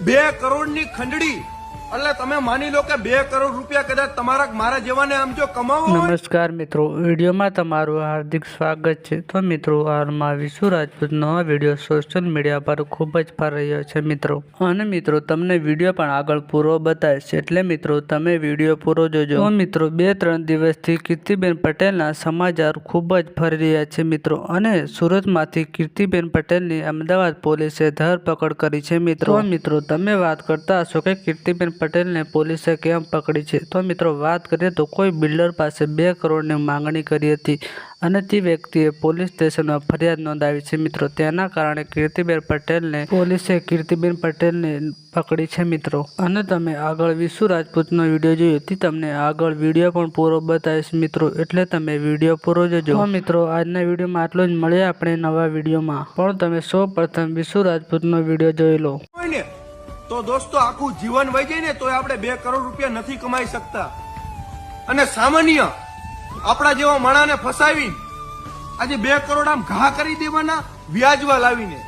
બે કરોડની ખંડડી એટલે તમે માની લો કે બે કરોડ રૂપિયા કદાચ તમારા મારા જેવાને આમ જો કમાવો નમસ્કાર મિત્રો, વિડીયોમાં તમારું હાર્દિક સ્વાગત છે. તો મિત્રો, હાલમાં વિશુ રાજપૂતનો વીડિયો સોશિયલ મીડિયા પર ખૂબ જ ફરી રહ્યો છે મિત્રો. અને મિત્રો, તમને વીડિયો પણ આગળ પૂરો બતાવીશ. એટલે મિત્રો, તમે વીડિયો પૂરો જોજો. તો મિત્રો, બે ત્રણ દિવસથી કીર્તિબેન પટેલના સમાચાર ખૂબ જ ફરી રહ્યા છે મિત્રો. અને સુરતમાંથી કીર્તિબેન પટેલની અમદાવાદ પોલીસે ધરપકડ કરી છે મિત્રો. મિત્રો, તમે વાત કરતા હશો કે કીર્તિબેન પટેલને પોલીસે કેમ પકડી છે? તો મિત્રો, વાત કરીએ તો કોઈ બિલ્ડર પાસે બે કરોડની માંગણી કરી હતી અને તે વ્યક્તિએ પોલીસ સ્ટેશનમાં ફરિયાદ નોંધાવી છે. મિત્રો, તેના કારણે કીર્તિબેન પટેલને પોલીસે કીર્તિબેન પટેલને પકડી છે, મિત્રો. અને તમે આગળ વિશુ રાજપૂતનો વીડિયો જોયો, તે તમને આગળ વીડિયો પણ પૂરો બતાવીશ મિત્રો. એટલે તમે વીડિયો પૂરો જોજો. મિત્રો, આજના વિડીયોમાં આટલું જ. મળીએ આપણે નવા વિડીયોમાં. પણ તમે સૌ પ્રથમ વિશુ રાજપૂતનો વીડિયો જોઈ લો. તો દોસ્તો, આખું જીવન વહી જાય ને તો આપણે બે કરોડ રૂપિયા નથી કમાઈ શકતા. અને સામાન્ય આપણા જેવા માણાને ફસાવી આજે બે કરોડ આમ ઘા કરી દેવાના વ્યાજવા લાવીને.